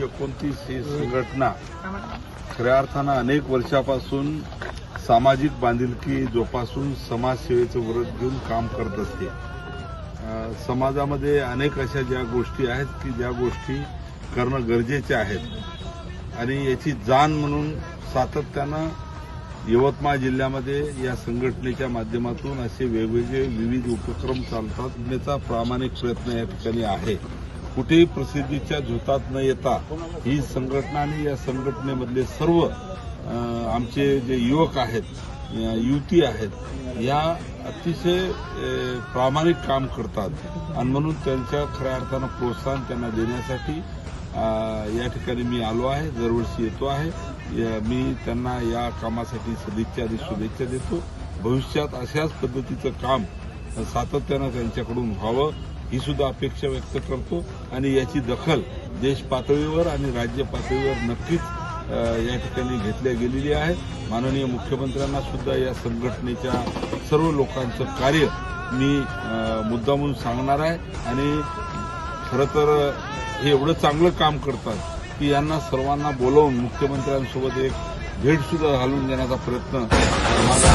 एकशे एकोणतीस ही संघटना खऱ्या अर्थानं अनेक वर्षापासून सामाजिक बांधिलकी जोपासून समाजसेवेचं व्रत घेऊन काम करत असते. समाजामध्ये अनेक अशा ज्या गोष्टी आहेत की ज्या गोष्टी करणं गरजेचे आहेत. आणि याची जाण म्हणून सातत्यानं यवतमाळ जिल्ह्यामध्ये या संघटनेच्या माध्यमातून असे वेगवेगळे विविध उपक्रम चालतात. याचा प्रामाणिक प्रयत्न या ठिकाणी आहे. कुठेही प्रसिद्धीच्या झोतात न येता ही संघटना आणि या संघटनेमधले सर्व आमचे जे युवक आहेत युवती आहेत या अतिशय प्रामाणिक काम करतात. आणि म्हणून त्यांच्या खऱ्या अर्थानं प्रोत्साहन त्यांना देण्यासाठी या ठिकाणी मी आलो आहे दरवर्षी येतो आहे. या- मी त्यांना या कामासाठी सदिच्छा आणि शुभेच्छा देतो. भविष्यात अशाच पद्धतीचं काम सातत्यानं त्यांच्याकडून व्हावं. ही सुद्धा अपेक्षा व्यक्त करतो. आणि याची दखल देश पातळीवर आणि राज्य पातळीवर नक्कीच या ठिकाणी घेतल्या गेलेली आहे. माननीय मुख्यमंत्र्यांना सुद्धा या संघटनेच्या सर्व लोकांचं कार्य मी अ, मुद्दामून सांगणार आहे. आणि खरं तर हे एवढं चांगलं काम करतात की यांना सर्वांना बोलवून मुख्यमंत्र्यांसोबत एक भेट सुद्धा घालून देण्याचा प्रयत्न माझा